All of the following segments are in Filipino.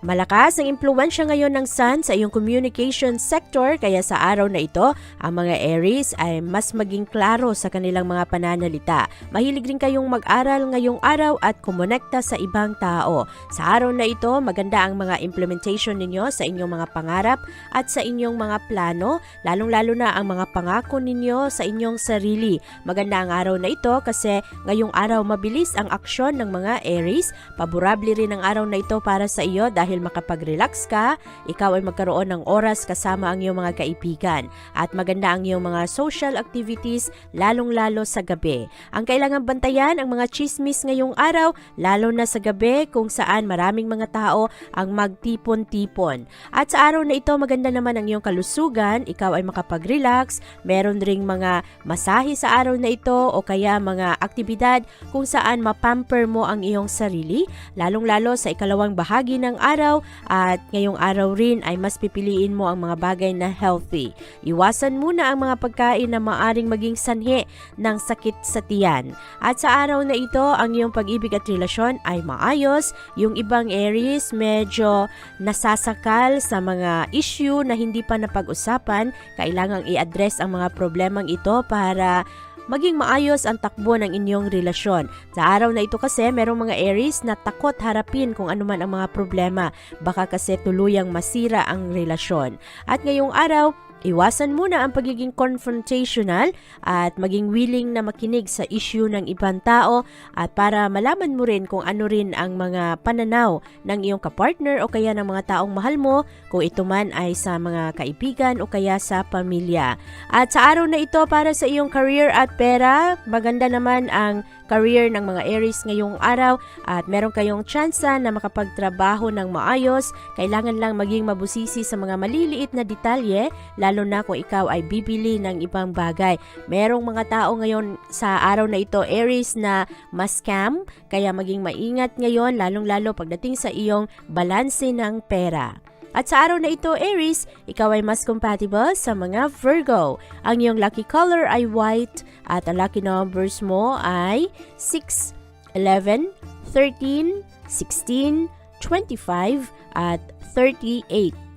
Malakas ang impluensya ngayon ng Sun sa iyong communication sector kaya sa araw na ito, ang mga Aries ay mas maging klaro sa kanilang mga pananalita. Mahilig rin kayong mag-aral ngayong araw at kumonekta sa ibang tao. Sa araw na ito, maganda ang mga implementation ninyo sa inyong mga pangarap at sa inyong mga plano, lalong-lalo na ang mga pangako ninyo sa inyong sarili. Maganda ang araw na ito kasi ngayong araw mabilis ang aksyon ng mga Aries. Paborable rin ang araw na ito para sa iyo dahil makapag-relax ka, ikaw ay magkaroon ng oras kasama ang iyong mga kaibigan. At maganda ang iyong mga social activities, lalong-lalo sa gabi. Ang kailangan bantayan ang mga chismis ngayong araw, lalo na sa gabi kung saan maraming mga tao ang magtipon-tipon. At sa araw na ito, maganda naman ang iyong kalusugan, ikaw ay makapag-relax, meron ring mga masahe sa araw na ito o kaya mga aktibidad kung saan mapamper mo ang iyong sarili, lalong-lalo sa ikalawang bahagi ng araw at ngayong araw rin ay mas pipiliin mo ang mga bagay na healthy. Iwasan muna ang mga pagkain na maaring maging sanhi ng sakit sa tiyan. At sa araw na ito, ang iyong pag-ibig at relasyon ay maayos. Yung ibang Aries medyo nasasakal sa mga issue na hindi pa napag-usapan. Kailangang i-address ang mga problemang ito para maging maayos ang takbo ng inyong relasyon. Sa araw na ito kasi, merong mga Aries na takot harapin kung ano man ang mga problema. Baka kasi tuluyang masira ang relasyon. At ngayong araw, Iwasan muna ang pagiging confrontational at maging willing na makinig sa issue ng ibang tao at para malaman mo rin kung ano rin ang mga pananaw ng iyong kapartner o kaya ng mga taong mahal mo kung ito man ay sa mga kaibigan o kaya sa pamilya. At sa araw na ito para sa iyong career at pera, maganda naman ang career ng mga Aries ngayong araw at meron kayong tsansa na makapagtrabaho ng maayos. Kailangan lang maging mabusisi sa mga maliliit na detalye lalo na kung ikaw ay bibili ng ibang bagay. Merong mga tao ngayon sa araw na ito Aries na ma-scam kaya maging maingat ngayon lalong-lalo pagdating sa iyong balanse ng pera. At sa araw na ito, Aries, ikaw ay mas compatible sa mga Virgo. Ang iyong lucky color ay white at ang lucky numbers mo ay 6, 11, 13, 16, 25 at 38.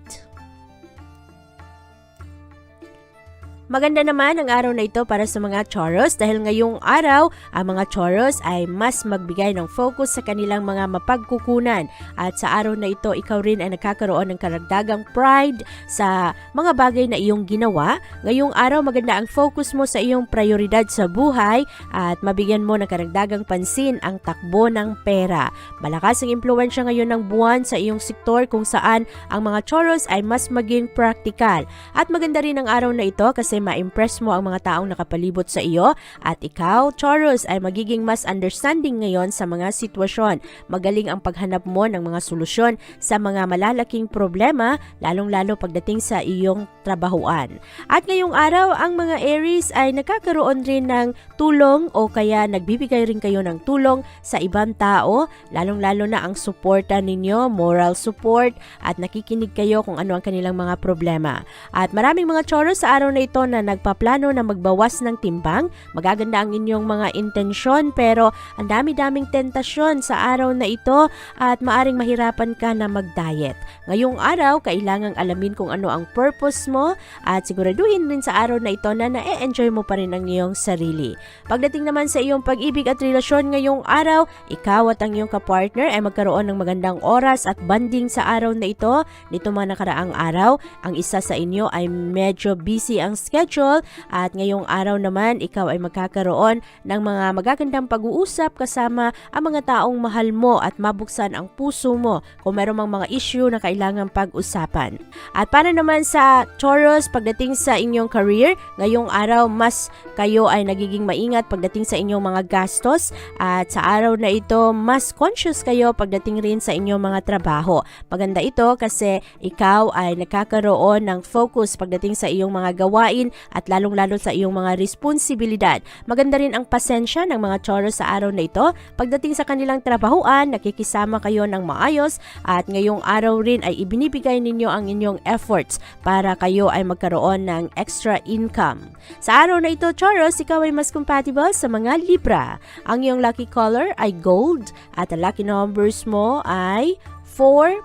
Maganda naman ang araw na ito para sa mga Taurus dahil ngayong araw ang mga Taurus ay mas magbigay ng focus sa kanilang mga mapagkukunan at sa araw na ito ikaw rin ay nakakaroon ng karagdagang pride sa mga bagay na iyong ginawa. Ngayong araw maganda ang focus mo sa iyong prioridad sa buhay at mabigyan mo ng karagdagang pansin ang takbo ng pera. Malakas ang impluensya ngayon ng buwan sa iyong sektor kung saan ang mga Taurus ay mas maging practical. At maganda rin ang araw na ito kasi ma-impress mo ang mga taong nakapalibot sa iyo at ikaw, Taurus, ay magiging mas understanding ngayon sa mga sitwasyon. Magaling ang paghanap mo ng mga solusyon sa mga malalaking problema, lalong-lalo pagdating sa iyong trabahuan. At ngayong araw, ang mga Aries ay nakakaroon rin ng tulong o kaya nagbibigay rin kayo ng tulong sa ibang tao, lalong-lalo na ang suporta ninyo, moral support, at nakikinig kayo kung ano ang kanilang mga problema. At maraming mga Taurus sa araw na ito na nagpaplano na magbawas ng timbang, magaganda ang inyong mga intensyon pero ang dami-daming tentasyon sa araw na ito at maaring mahirapan ka na mag-diet. Ngayong araw, kailangang alamin kung ano ang purpose mo at siguraduhin rin sa araw na ito na na-enjoy mo pa rin ang iyong sarili. Pagdating naman sa iyong pag-ibig at relasyon ngayong araw, ikaw at ang iyong kapartner ay magkaroon ng magandang oras at banding sa araw na ito. Nito mga nakaraang araw, ang isa sa inyo ay medyo busy ang at ngayong araw naman ikaw ay magkakaroon ng mga magagandang pag-uusap kasama ang mga taong mahal mo at mabuksan ang puso mo kung meron mang mga issue na kailangan pag-usapan. At para naman sa Taurus, pagdating sa inyong career, ngayong araw mas kayo ay nagiging maingat pagdating sa inyong mga gastos at sa araw na ito mas conscious kayo pagdating rin sa inyong mga trabaho. Maganda ito kasi ikaw ay nagkakaroon ng focus pagdating sa iyong mga gawain at lalong-lalo sa iyong mga responsibilidad. Maganda rin ang pasensya ng mga Taurus sa araw na ito. Pagdating sa kanilang trabahuan, nakikisama kayo ng maayos at ngayong araw rin ay ibinibigay ninyo ang inyong efforts para kayo ay magkaroon ng extra income. Sa araw na ito, Taurus, ikaw ay mas compatible sa mga Libra. Ang iyong lucky color ay gold at ang lucky numbers mo ay 4,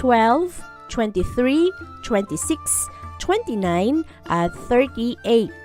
12, 23, 26, 29 at 38.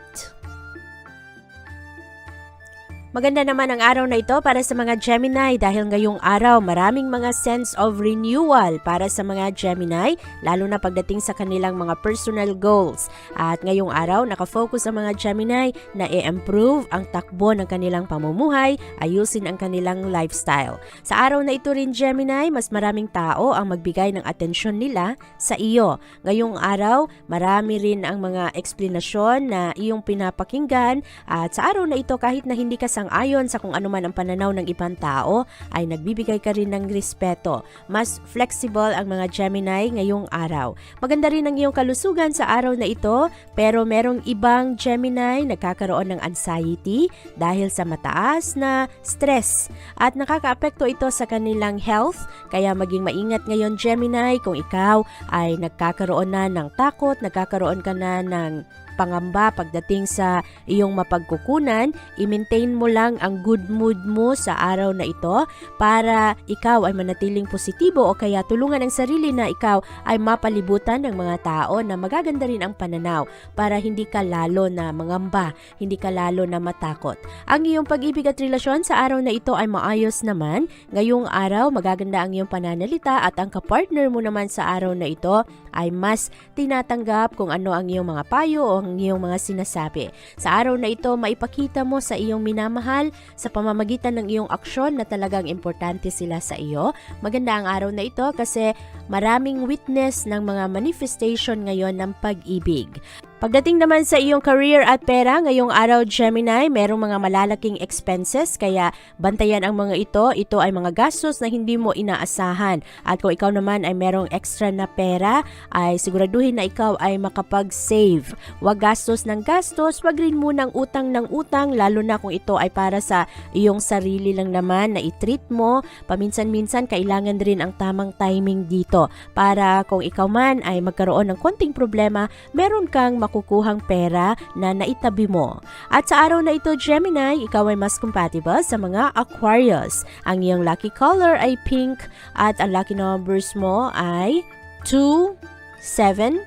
Maganda naman ang araw na ito para sa mga Gemini dahil ngayong araw maraming mga sense of renewal para sa mga Gemini lalo na pagdating sa kanilang mga personal goals. At ngayong araw nakafocus ang mga Gemini na i-improve ang takbo ng kanilang pamumuhay, ayusin ang kanilang lifestyle. Sa araw na ito rin Gemini, mas maraming tao ang magbigay ng atensyon nila sa iyo. Ngayong araw, marami rin ang mga eksplanasyon na iyong pinapakinggan at sa araw na ito kahit na hindi ka sang-ayon sa kung ano man ang pananaw ng ibang tao, ay nagbibigay ka rin ng respeto. Mas flexible ang mga Gemini ngayong araw. Maganda rin ang iyong kalusugan sa araw na ito, pero merong ibang Gemini nagkakaroon ng anxiety dahil sa mataas na stress at nakakaapekto ito sa kanilang health, kaya maging maingat ngayon Gemini kung ikaw ay nagkakaroon na ng takot, nagkakaroon ka na ng pangamba pagdating sa iyong mapagkukunan, i-maintain mo lang ang good mood mo sa araw na ito para ikaw ay manatiling positibo o kaya tulungan ang sarili na ikaw ay mapalibutan ng mga tao na magaganda rin ang pananaw para hindi ka lalo na mangamba, hindi ka lalo na matakot. Ang iyong pag-ibig at relasyon sa araw na ito ay maayos naman. Ngayong araw, magaganda ang iyong pananalita at ang kapartner mo naman sa araw na ito ay mas tinatanggap kung ano ang iyong mga payo o ang iyong mga sinasabi. Sa araw na ito, maipakita mo sa iyong minamahal sa pamamagitan ng iyong aksyon na talagang importante sila sa iyo. Maganda ang araw na ito kasi maraming witness ng mga manifestation ngayon ng pag-ibig. Pagdating naman sa iyong career at pera, ngayong araw Gemini, merong mga malalaking expenses kaya bantayan ang mga ito. Ito ay mga gastos na hindi mo inaasahan. At kung ikaw naman ay merong extra na pera, ay siguraduhin na ikaw ay makapag-save. Huwag gastos ng gastos, wag rin munang utang ng utang, lalo na kung ito ay para sa iyong sarili lang naman na i-treat mo. Paminsan-minsan, kailangan rin ang tamang timing dito para kung ikaw man ay magkaroon ng konting problema, meron kang makukuhang pera na naitabi mo. At sa araw na ito, Gemini, ikaw ay mas compatible sa mga Aquarius. Ang iyong lucky color ay pink at ang lucky numbers mo ay 2, 7,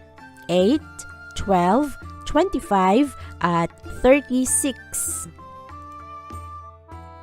8, 12, 25 at 36.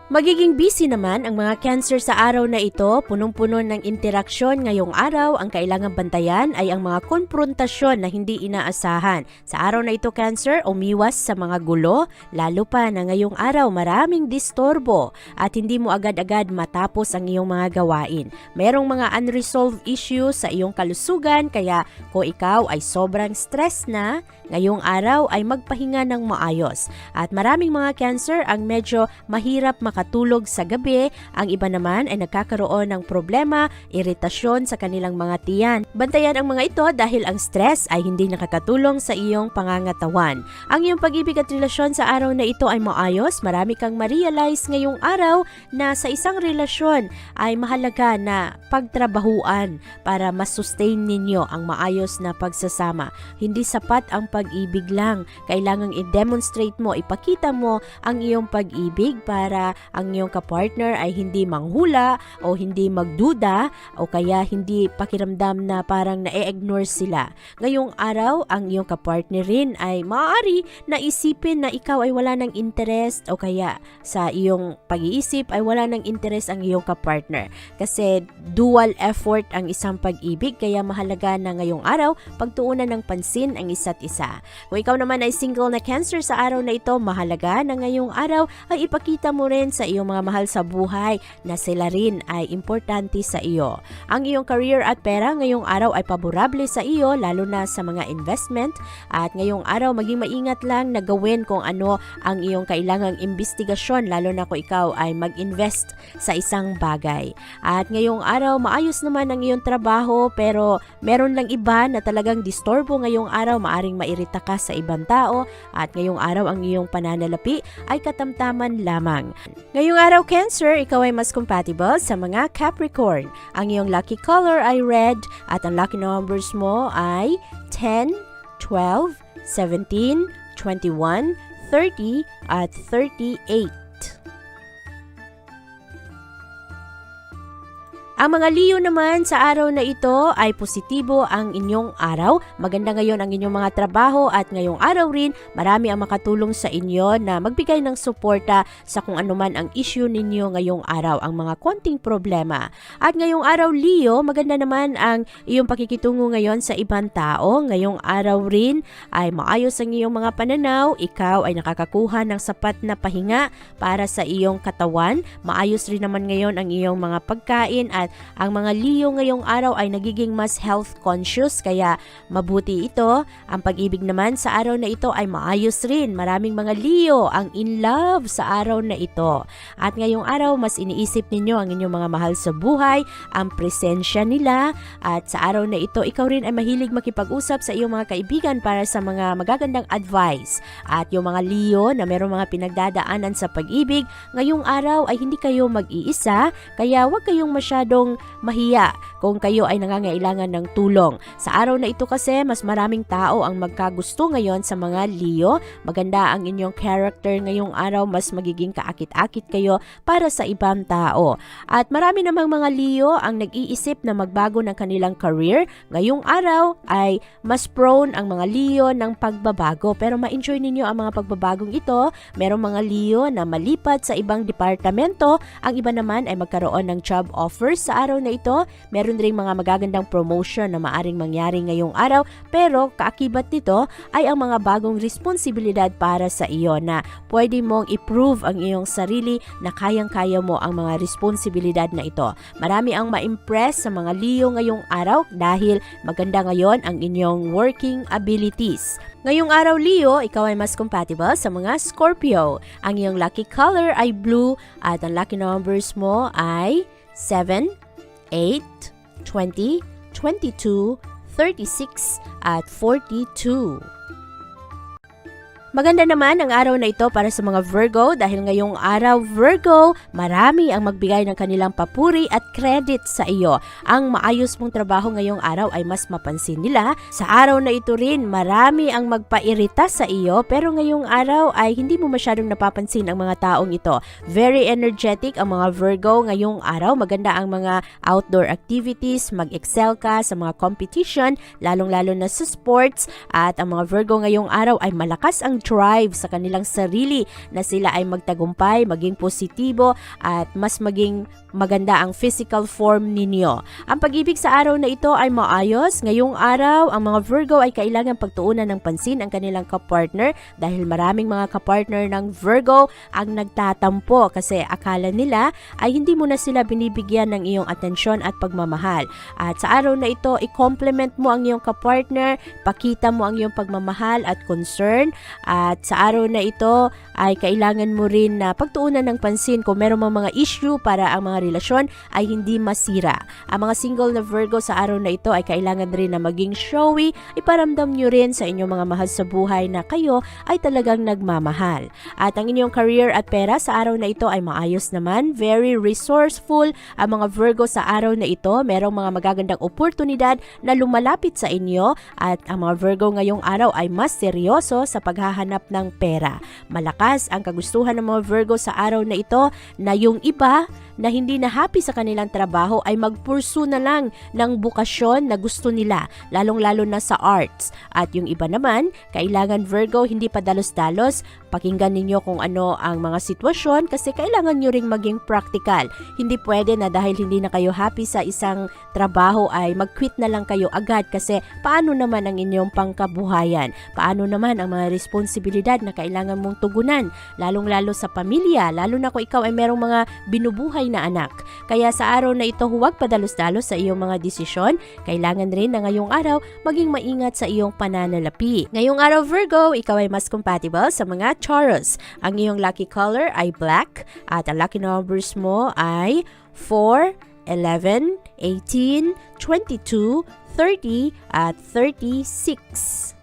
Magiging busy naman ang mga cancer sa araw na ito, punong-puno ng interaksyon ngayong araw. Ang kailangang bantayan ay ang mga konfrontasyon na hindi inaasahan. Sa araw na ito, cancer, umiwas sa mga gulo, lalo pa na ngayong araw maraming distorbo at hindi mo agad-agad matapos ang iyong mga gawain. Merong mga unresolved issues sa iyong kalusugan, kaya kung ikaw ay sobrang stress na, ngayong araw ay magpahinga ng maayos. At maraming mga cancer ang medyo mahirap makatulog sa gabi, ang iba naman ay nagkakaroon ng problema, iritasyon sa kanilang mga tiyan. Bantayan ang mga ito dahil ang stress ay hindi nakakatulong sa iyong pangangatawan. Ang iyong pag-ibig at relasyon sa araw na ito ay maayos, marami kang ma-realize ngayong araw na sa isang relasyon ay mahalaga na pagtrabahuan para masustain ninyo ang maayos na pagsasama. Hindi sapat ang pag-ibig lang. Kailangang i-demonstrate mo, ipakita mo ang iyong pag-ibig para ang iyong kapartner ay hindi manghula o hindi magduda o kaya hindi pakiramdam na parang na-ignore sila. Ngayong araw, ang iyong kapartner rin ay maaari na isipin na ikaw ay wala ng interest o kaya sa iyong pag-iisip ay wala ng interest ang iyong kapartner. Kasi dual effort ang isang pag-ibig kaya mahalaga na ngayong araw pagtuunan ng pansin ang isa't isa. Kung ikaw naman ay single na cancer sa araw na ito, mahalaga na ngayong araw ay ipakita mo rin sa iyong mga mahal sa buhay na sila rin ay importante sa iyo. Ang iyong career at pera ngayong araw ay paborable sa iyo lalo na sa mga investment at ngayong araw maging maingat lang na gawin kung ano ang iyong kailangang investigasyon lalo na kung ikaw ay mag-invest sa isang bagay. At ngayong araw maayos naman ang iyong trabaho pero meron lang iba na talagang disturbo ngayong araw maaring mairita ka sa ibang tao at ngayong araw ang iyong pananalapi ay katamtaman lamang. Ngayong araw Cancer, ikaw ay mas compatible sa mga Capricorn. Ang iyong lucky color ay red at ang lucky numbers mo ay 10, 12, 17, 21, 30 at 38. Ang mga Leo naman sa araw na ito ay positibo ang inyong araw. Maganda ngayon ang inyong mga trabaho at ngayong araw rin marami ang makatulong sa inyo na magbigay ng suporta sa kung anuman ang issue ninyo ngayong araw, ang mga konting problema. At ngayong araw Leo, maganda naman ang iyong pakikitungo ngayon sa ibang tao. Ngayong araw rin ay maayos ang iyong mga pananaw. Ikaw ay nakakakuha ng sapat na pahinga para sa iyong katawan. Maayos rin naman ngayon ang iyong mga pagkain at ang mga Leo ngayong araw ay nagiging mas health conscious kaya mabuti ito. Ang pag-ibig naman sa araw na ito ay maayos rin. Maraming mga Leo ang in love sa araw na ito. At ngayong araw mas iniisip ninyo ang inyong mga mahal sa buhay, ang presensya nila at sa araw na ito ikaw rin ay mahilig makipag-usap sa iyong mga kaibigan para sa mga magagandang advice. At yung mga Leo na mayroong mga pinagdadaanan sa pag-ibig, ngayong araw ay hindi kayo mag-iisa kaya huwag kayong masyadong mahiya kung kayo ay nangangailangan ng tulong. Sa araw na ito kasi, mas maraming tao ang magkagusto ngayon sa mga Leo. Maganda ang inyong character ngayong araw, mas magiging kaakit-akit kayo para sa ibang tao. At marami namang mga Leo ang nag-iisip na magbago ng kanilang career. Ngayong araw ay mas prone ang mga Leo ng pagbabago. Pero ma-enjoy ninyo ang mga pagbabagong ito. Merong mga Leo na malipat sa ibang departamento. Ang iba naman ay magkaroon ng job offers sa araw na ito. Meron ring mga magagandang promotion na maaring mangyari ngayong araw. Pero kaakibat nito ay ang mga bagong responsibilidad para sa iyo na pwede mong i-prove ang iyong sarili na kayang-kaya mo ang mga responsibilidad na ito. Marami ang ma-impress sa mga Leo ngayong araw dahil maganda ngayon ang inyong working abilities. Ngayong araw Leo, ikaw ay mas compatible sa mga Scorpio. Ang iyong lucky color ay blue at ang lucky numbers mo ay 7, 8, 20, 22, 36 at 42. Maganda naman ang araw na ito para sa mga Virgo dahil ngayong araw Virgo, marami ang magbigay ng kanilang papuri at credit sa iyo. Ang maayos mong trabaho ngayong araw ay mas mapansin nila. Sa araw na ito rin, marami ang magpairita sa iyo pero ngayong araw ay hindi mo masyadong napapansin ang mga taong ito. Very energetic ang mga Virgo ngayong araw. Maganda ang mga outdoor activities, mag-excel ka sa mga competition, lalong-lalo na sa sports at ang mga Virgo ngayong araw ay malakas ang drive sa kanilang sarili na sila ay magtagumpay, maging positibo at mas maging maganda ang physical form ninyo. Ang pag-ibig sa araw na ito ay maayos. Ngayong araw, ang mga Virgo ay kailangan pagtuunan ng pansin ang kanilang kapartner dahil maraming mga kapartner ng Virgo ang nagtatampo kasi akala nila ay hindi mo na sila binibigyan ng iyong atensyon at pagmamahal. At sa araw na ito, i-compliment mo ang iyong kapartner, pakita mo ang iyong pagmamahal at concern. At sa araw na ito ay kailangan mo rin na pagtuunan ng pansin kung meron mga issue para ang mga relasyon ay hindi masira. Ang mga single na Virgo sa araw na ito ay kailangan rin na maging showy, iparamdam nyo rin sa inyong mga mahal sa buhay na kayo ay talagang nagmamahal. At ang inyong career at pera sa araw na ito ay maayos naman, very resourceful. Ang mga Virgo sa araw na ito, merong mga magagandang oportunidad na lumalapit sa inyo at ang mga Virgo ngayong araw ay mas seryoso sa paghahanap ng pera. Malakas ang kagustuhan ng mga Virgo sa araw na ito na yung iba na hindi na happy sa kanilang trabaho ay magpursu na lang ng bukasyon na gusto nila, lalong-lalo na sa arts. At yung iba naman, kailangan Virgo hindi pa dalos-dalos, pakinggan ninyo kung ano ang mga sitwasyon kasi kailangan nyo ring maging practical. Hindi pwede na dahil hindi na kayo happy sa isang trabaho ay mag-quit na lang kayo agad kasi paano naman ang inyong pangkabuhayan? Paano naman ang mga responsibilidad na kailangan mong tugunan? Lalong-lalo sa pamilya, lalo na kung ikaw ay merong mga binubuhay na anak. Kaya sa araw na ito, huwag padalos-dalos sa iyong mga desisyon. Kailangan rin na ngayong araw maging maingat sa iyong pananalapi. Ngayong araw Virgo, ikaw ay mas compatible sa mga Taurus. Ang iyong lucky color ay black at ang lucky numbers mo ay 4, 11, 18, 22, 30 at 36.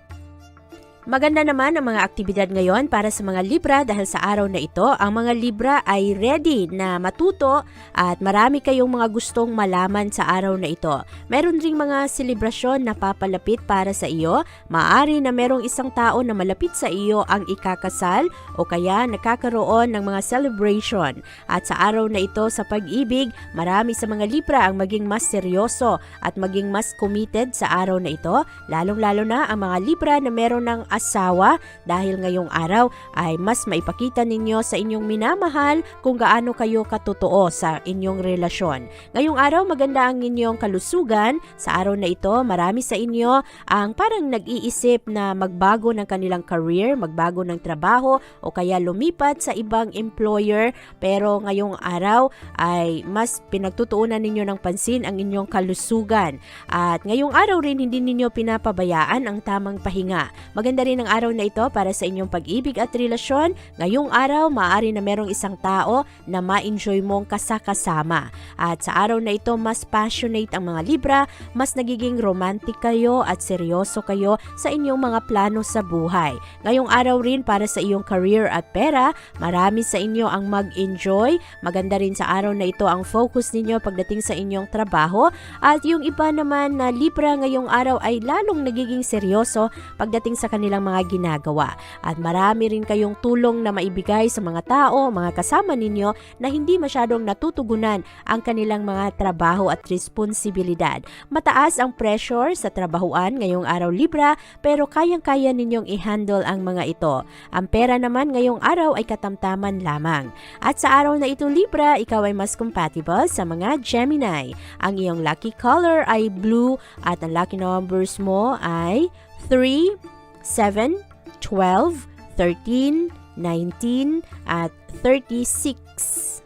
Maganda naman ang mga aktibidad ngayon para sa mga Libra dahil sa araw na ito, ang mga Libra ay ready na matuto at marami kayong mga gustong malaman sa araw na ito. Meron ring mga selebrasyon na papalapit para sa iyo. Maari na merong isang tao na malapit sa iyo ang ikakasal o kaya nakakaroon ng mga celebration. At sa araw na ito sa pag-ibig, marami sa mga Libra ang maging mas seryoso at maging mas committed sa araw na ito, lalong-lalo na ang mga Libra na meron ng asawa dahil ngayong araw ay mas maipakita ninyo sa inyong minamahal kung gaano kayo katotoo sa inyong relasyon. Ngayong araw maganda ang inyong kalusugan. Sa araw na ito marami sa inyo ang parang nag-iisip na magbago ng kanilang career, magbago ng trabaho o kaya lumipat sa ibang employer pero ngayong araw ay mas pinagtutuunan ninyo ng pansin ang inyong kalusugan. At ngayong araw rin hindi ninyo pinapabayaan ang tamang pahinga. Maganda rin ang araw na ito para sa inyong pag-ibig at relasyon. Ngayong araw, maaari na merong isang tao na ma-enjoy mong kasakasama. At sa araw na ito, mas passionate ang mga Libra, mas nagiging romantic kayo at seryoso kayo sa inyong mga plano sa buhay. Ngayong araw rin para sa iyong career at pera, marami sa inyo ang mag-enjoy. Maganda rin sa araw na ito ang focus ninyo pagdating sa inyong trabaho. At yung iba naman na Libra ngayong araw ay lalong nagiging seryoso pagdating sa kanilang mga ginagawa. At marami rin kayong tulong na maibigay sa mga tao, mga kasama ninyo na hindi masyadong natutugunan ang kanilang mga trabaho at responsibilidad. Mataas ang pressure sa trabahuan ngayong araw Libra pero kayang-kaya ninyong i-handle ang mga ito. Ang pera naman ngayong araw ay katamtaman lamang. At sa araw na ito Libra, ikaw ay mas compatible sa mga Gemini. Ang iyong lucky color ay blue at ang lucky numbers mo ay 3, 7, 12, 13, 19, at 36.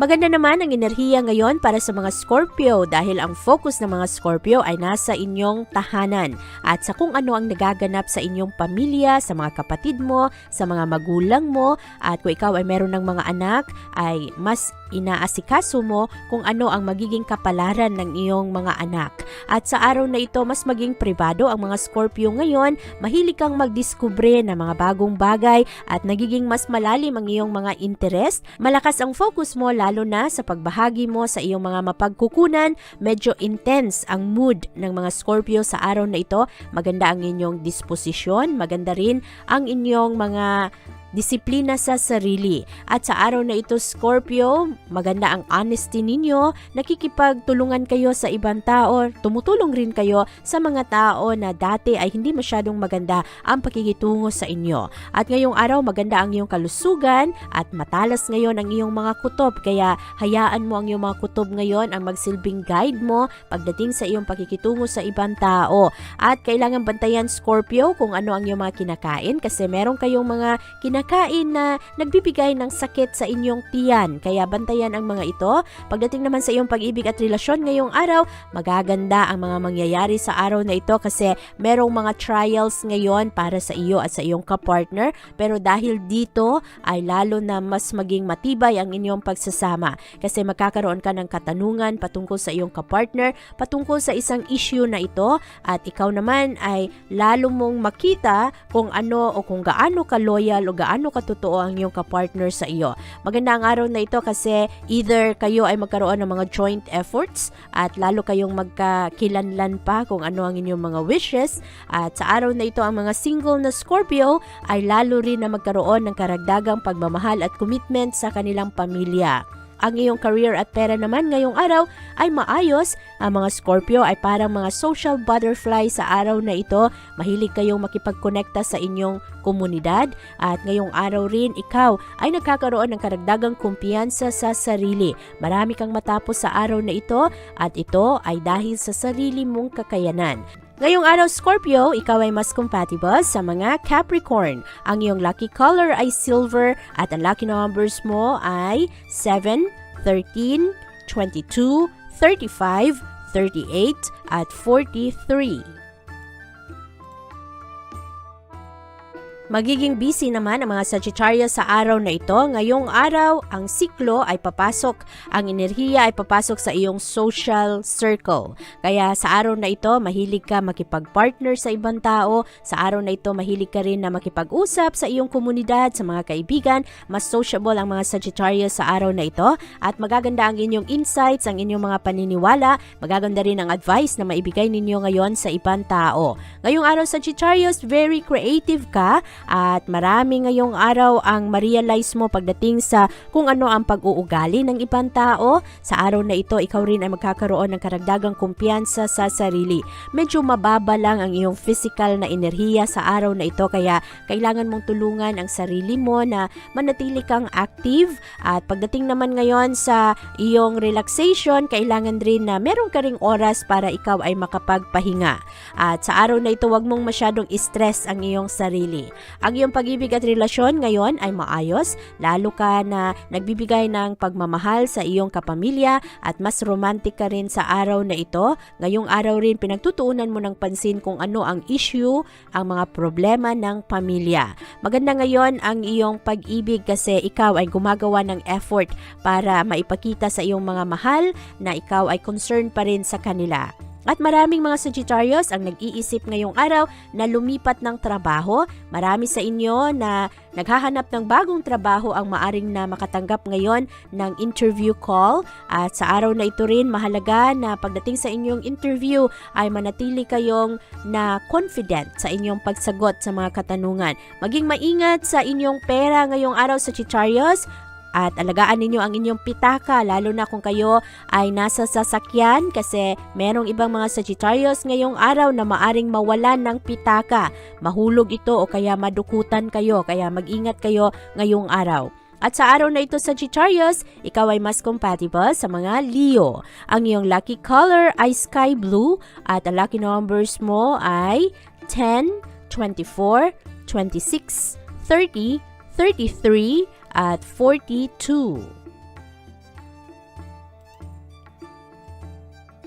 Maganda naman ang enerhiya ngayon para sa mga Scorpio dahil ang focus ng mga Scorpio ay nasa inyong tahanan at sa kung ano ang nagaganap sa inyong pamilya, sa mga kapatid mo, sa mga magulang mo at kung ikaw ay meron ng mga anak ay mas inaasikaso mo kung ano ang magiging kapalaran ng iyong mga anak. At sa araw na ito, mas maging privado ang mga Scorpio ngayon, mahilig kang magdiskubre ng mga bagong bagay at nagiging mas malalim ang iyong mga interest. Malakas ang focus mo lalo na sa pagbahagi mo sa iyong mga mapagkukunan. Medyo intense ang mood ng mga Scorpio sa araw na ito. Maganda ang inyong disposisyon, maganda rin ang inyong mga disiplina sa sarili. At sa araw na ito, Scorpio, maganda ang honesty ninyo, nakikipagtulungan kayo sa ibang tao, tumutulong rin kayo sa mga tao na dati ay hindi masyadong maganda ang pakikitungo sa inyo. At ngayong araw, maganda ang iyong kalusugan at matalas ngayon ang iyong mga kutob. Kaya hayaan mo ang iyong mga kutob ngayon ang magsilbing guide mo pagdating sa iyong pakikitungo sa ibang tao. At kailangan bantayan Scorpio kung ano ang iyong mga kinakain kasi meron kayong mga kinakain na nagbibigay ng sakit sa inyong tiyan. Kaya bantayan ang mga ito. Pagdating naman sa iyong pag-ibig at relasyon ngayong araw, magaganda ang mga mangyayari sa araw na ito kasi merong mga trials ngayon para sa iyo at sa iyong kapartner. Pero dahil dito ay lalo na mas maging matibay ang inyong pagsasama kasi magkakaroon ka ng katanungan patungkol sa iyong kapartner, patungkol sa isang issue na ito at ikaw naman ay lalo mong makita kung ano o kung gaano ka loyal o gaano katotoo ang iyong kapartner sa iyo. Maganda ang araw na ito kasi either kayo ay magkaroon ng mga joint efforts at lalo kayong magkakilanlan pa kung ano ang inyong mga wishes at sa araw na ito ang mga single na Scorpio ay lalo rin na magkaroon ng karagdagang pagmamahal at commitment sa kanilang pamilya. Ang iyong career at pera naman ngayong araw ay maayos. Ang mga Scorpio ay parang mga social butterfly sa araw na ito. Mahilig kayong makipagkonekta sa inyong komunidad at ngayong araw rin ikaw ay nagkakaroon ng karagdagang kumpiyansa sa sarili. Marami kang matapos sa araw na ito at ito ay dahil sa sarili mong kakayanan. Ngayong araw Scorpio, ikaw ay mas compatible sa mga Capricorn. Ang iyong lucky color ay silver at ang lucky numbers mo ay 7, 13, 22, 35, 38 at 43. Magiging busy naman ang mga Sagittarius sa araw na ito. Ngayong araw, ang siklo ay papasok, ang enerhiya ay papasok sa iyong social circle. Kaya sa araw na ito, mahilig ka makipag-partner sa ibang tao. Sa araw na ito, mahilig ka rin na makipag-usap sa iyong komunidad, sa mga kaibigan. Mas sociable ang mga Sagittarius sa araw na ito. At magaganda ang inyong insights, ang inyong mga paniniwala. Magaganda rin ang advice na maibigay ninyo ngayon sa ibang tao. Ngayong araw, Sagittarius, very creative ka at marami ngayong araw ang ma-realize mo pagdating sa kung ano ang pag-uugali ng ibang tao. Sa araw na ito, ikaw rin ay magkakaroon ng karagdagang kumpiyansa sa sarili. Medyo mababa lang ang iyong physical na enerhiya sa araw na ito kaya kailangan mong tulungan ang sarili mo na manatili kang active at pagdating naman ngayon sa iyong relaxation, kailangan rin na meron ka ring oras para ikaw ay makapagpahinga. At sa araw na ito, wag mong masyadong stress ang iyong sarili. Ang iyong pag-ibig at relasyon ngayon ay maayos, lalo ka na nagbibigay ng pagmamahal sa iyong kapamilya at mas romantic ka rin sa araw na ito. Ngayong araw rin pinagtutuunan mo ng pansin kung ano ang issue, ang mga problema ng pamilya. Maganda ngayon ang iyong pag-ibig kasi ikaw ay gumagawa ng effort para maipakita sa iyong mga mahal na ikaw ay concerned pa rin sa kanila. At maraming mga Sagittarius ang nag-iisip ngayong araw na lumipat ng trabaho. Marami sa inyo na naghahanap ng bagong trabaho ang maaring na makatanggap ngayon ng interview call. At sa araw na ito rin, mahalaga na pagdating sa inyong interview ay manatili kayong na confident sa inyong pagsagot sa mga katanungan. Maging maingat sa inyong pera ngayong araw Sagittarius at alagaan ninyo ang inyong pitaka lalo na kung kayo ay nasa sasakyan kasi merong ibang mga Sagittarius ngayong araw na maaring mawalan ng pitaka. Mahulog ito o kaya madukutan kayo kaya mag-ingat kayo ngayong araw. At sa araw na ito Sagittarius, ikaw ay mas compatible sa mga Leo. Ang iyong lucky color ay sky blue at ang lucky numbers mo ay 10, 24, 26, 30, 33, at 42.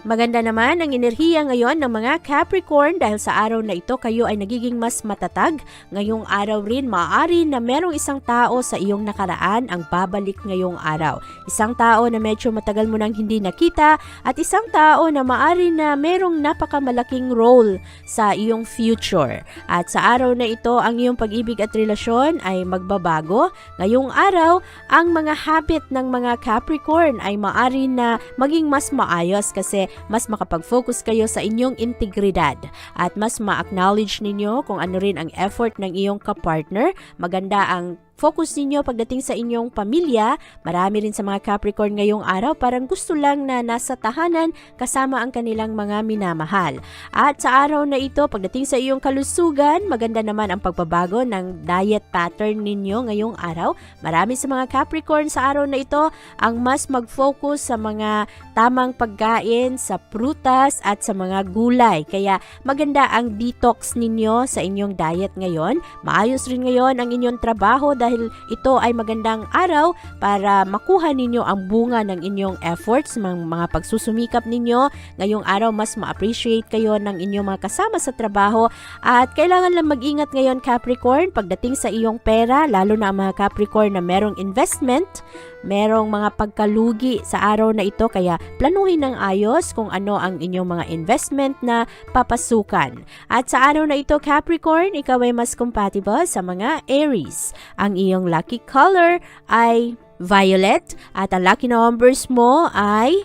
Maganda naman ang enerhiya ngayon ng mga Capricorn dahil sa araw na ito kayo ay nagiging mas matatag. Ngayong araw rin maaari na merong isang tao sa iyong nakaraan ang babalik ngayong araw. Isang tao na medyo matagal mo nang hindi nakita at isang tao na maaari na merong napakamalaking role sa iyong future. At sa araw na ito ang iyong pag-ibig at relasyon ay magbabago. Ngayong araw, ang mga habit ng mga Capricorn ay maaari na maging mas maayos kasi mas makapag-focus kayo sa inyong integridad at mas ma-acknowledge ninyo kung ano rin ang effort ng iyong kapartner. Maganda ang focus ninyo pagdating sa inyong pamilya. Marami rin sa mga Capricorn ngayong araw parang gusto lang na nasa tahanan kasama ang kanilang mga minamahal. At sa araw na ito, pagdating sa iyong kalusugan, maganda naman ang pagbabago ng diet pattern ninyo ngayong araw. Marami sa mga Capricorn sa araw na ito ang mas mag-focus sa mga tamang pagkain, sa prutas at sa mga gulay. Kaya maganda ang detox ninyo sa inyong diet ngayon. Maayos rin ngayon ang inyong trabaho dahil ito ay magandang araw para makuha ninyo ang bunga ng inyong efforts, mga, mga pagsusumikap ninyo. Ngayong araw mas ma-appreciate kayo ng inyong mga kasama sa trabaho at kailangan lang mag-ingat ngayon Capricorn pagdating sa iyong pera, lalo na ang mga Capricorn na merong investment, merong mga pagkalugi sa araw na ito kaya planuhin ng ayos kung ano ang inyong mga investment na papasukan. At sa araw na ito Capricorn, ikaw ay mas compatible sa mga Aries. Ang iyong lucky color ay violet at ang lucky numbers mo ay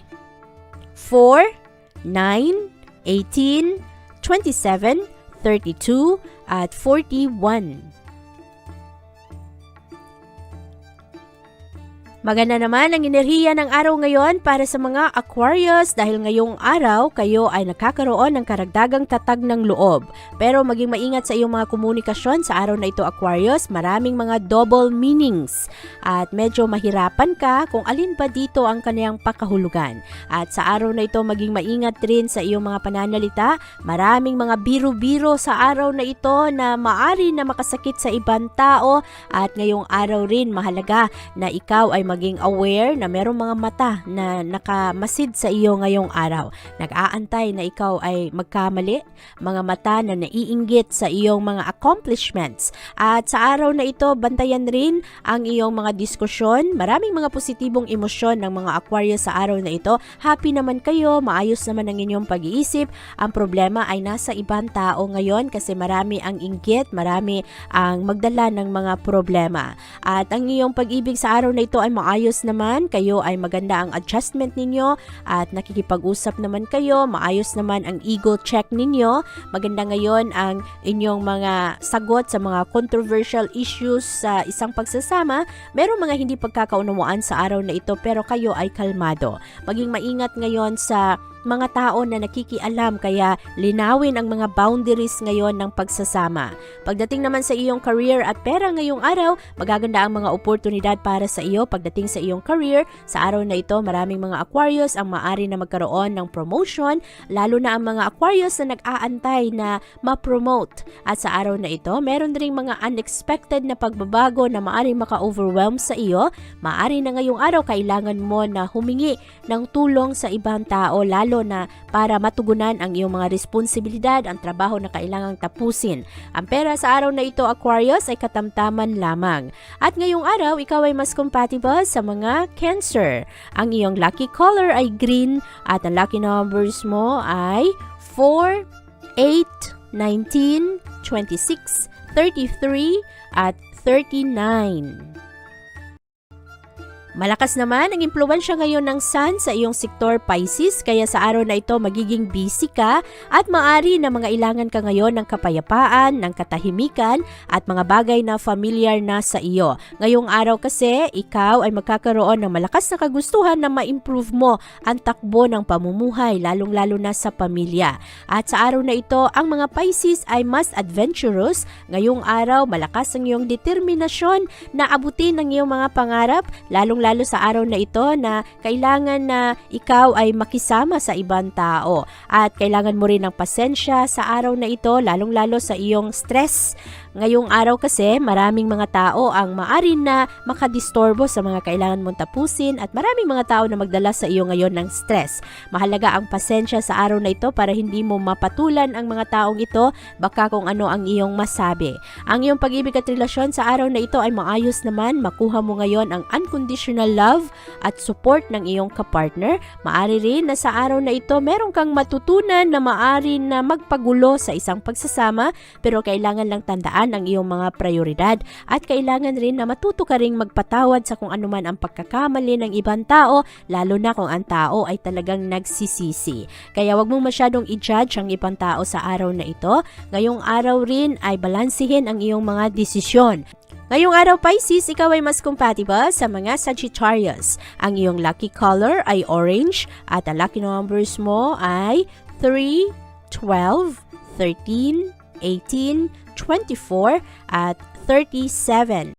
4, 9, 18, 27, 32 at 41. Maganda naman ang enerhiya ng araw ngayon para sa mga Aquarius dahil ngayong araw kayo ay nakakaroon ng karagdagang tatag ng loob. Pero maging maingat sa iyong mga komunikasyon sa araw na ito Aquarius, maraming mga double meanings at medyo mahirapan ka kung alin ba dito ang kaniyang pakahulugan. At sa araw na ito maging maingat rin sa iyong mga pananalita, maraming mga biro-biro sa araw na ito na maari na makasakit sa ibang tao at ngayong araw rin mahalaga na ikaw ay maging aware na merong mga mata na nakamasid sa iyo ngayong araw. Nag-aantay na ikaw ay magkamali, mga mata na naiinggit sa iyong mga accomplishments. At sa araw na ito, bantayan rin ang iyong mga diskusyon. Maraming mga positibong emosyon ng mga Aquarius sa araw na ito. Happy naman kayo, maayos naman ang inyong pag-iisip. Ang problema ay nasa ibang tao ngayon kasi marami ang inggit, marami ang magdala ng mga problema. At ang iyong pag-ibig sa araw na ito ay maayos naman, kayo ay maganda ang adjustment ninyo at nakikipag-usap naman kayo, maayos naman ang ego check ninyo. Maganda ngayon ang inyong mga sagot sa mga controversial issues sa isang pagsasama. Merong mga hindi pagkakaunawaan sa araw na ito pero kayo ay kalmado. Maging maingat ngayon sa mga tao na nakikialam kaya linawin ang mga boundaries ngayon ng pagsasama. Pagdating naman sa iyong career at pera ngayong araw, magaganda ang mga oportunidad para sa iyo pagdating sa iyong career. Sa araw na ito, maraming mga Aquarius ang maari na magkaroon ng promotion, lalo na ang mga Aquarius na nag-aantay na ma-promote. At sa araw na ito, meron ring mga unexpected na pagbabago na maari maka-overwhelm sa iyo. Maari na ngayong araw kailangan mo na humingi ng tulong sa ibang tao lalo na para matugunan ang iyong mga responsibilidad, ang trabaho na kailangang tapusin. Ang pera sa araw na ito, Aquarius, ay katamtaman lamang. At ngayong araw, ikaw ay mas compatible sa mga Cancer. Ang iyong lucky color ay green at ang lucky numbers mo ay 4, 8, 19, 26, 33 at 39. Malakas naman ang impluensya ngayon ng Sun sa iyong sektor Pisces kaya sa araw na ito magiging busy ka at maari na mga ilangan ka ngayon ng kapayapaan, ng katahimikan at mga bagay na familiar na sa iyo. Ngayong araw kasi ikaw ay magkakaroon ng malakas na kagustuhan na ma-improve mo ang takbo ng pamumuhay lalong-lalo na sa pamilya. At sa araw na ito ang mga Pisces ay mas adventurous. Ngayong araw malakas ang iyong determinasyon na abutin ang iyong mga pangarap lalong lalo sa araw na ito na kailangan na ikaw ay makisama sa ibang tao at kailangan mo rin ng pasensya sa araw na ito lalong lalo sa iyong stress. Ngayong araw kasi maraming mga tao ang maari na makadistorbo sa mga kailangan mong tapusin at maraming mga tao na magdala sa iyo ngayon ng stress. Mahalaga ang pasensya sa araw na ito para hindi mo mapatulan ang mga taong ito baka kung ano ang iyong masabi. Ang iyong pag-ibig at relasyon sa araw na ito ay maayos naman. Makuha mo ngayon ang unconditional love at support ng iyong kapartner. Maari rin na sa araw na ito meron kang matutunan na maari na magpagulo sa isang pagsasama pero kailangan lang tandaan tandaan ang iyong mga prioridad at kailangan rin na matuto ka ring magpatawad sa kung anuman ang pagkakamali ng ibang tao, lalo na kung ang tao ay talagang nagsisisi. Kaya wag mong masyadong i-judge ang ibang tao sa araw na ito. Ngayong araw rin ay balansihin ang iyong mga desisyon. Ngayong araw Pisces, ikaw ay mas compatible sa mga Sagittarius. Ang iyong lucky color ay orange at ang lucky numbers mo ay 3, 12, 13, 18, 24 at 37.